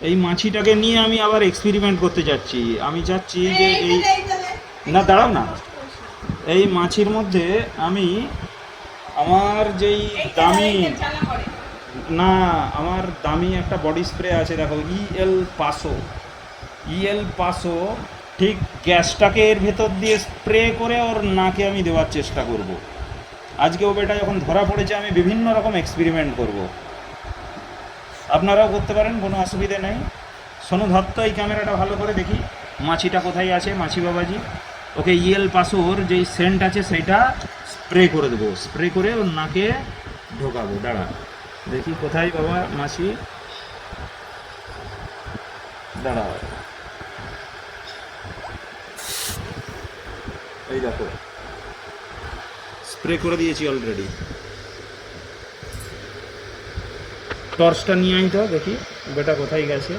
এই মাছিটাকে নিয়ে আমি আবার এক্সপেরিমেন্ট করতে যাচ্ছি। আমি চাচ্ছি যে এই না দাঁড়াও না। এই মাছির মধ্যে আমি আমার যেই দামি না আমার দামি একটা বডি স্প্রে আছে দেখো ইএল পাসো ইএল পাসো ঠিক গ্যাসটাকে এর ভেতর দিয়ে স্প্রে করে ওর নাকে আমি দেওয়ার চেষ্টা করব। আজকে ও বেটা যখন ধরা পড়েছে আমি বিভিন্ন রকম এক্সপেরিমেন্ট করব। আপনারাও করতে পারেন, কোনো অসুবিধে নেই। সোনু ধত্ত এই ক্যামেরাটা ভালো করে দেখি। মাছিটা কোথায় আছে, মাছি বাবাজি? ওকে ইয়েল পাসোর যেই সেন্ট আছে সেটা স্প্রে করে দেবো। স্প্রে করে ওর নাকে ঢোকাবো, দাঁড়া। দেখি কোথায় বাবা মাছি? দাঁড়া। এই দেখো। স্প্রে করে দিয়েছি অলরেডি টর্চটা নিয়ে আই তো দেখি বেটা কোথায় গেছে।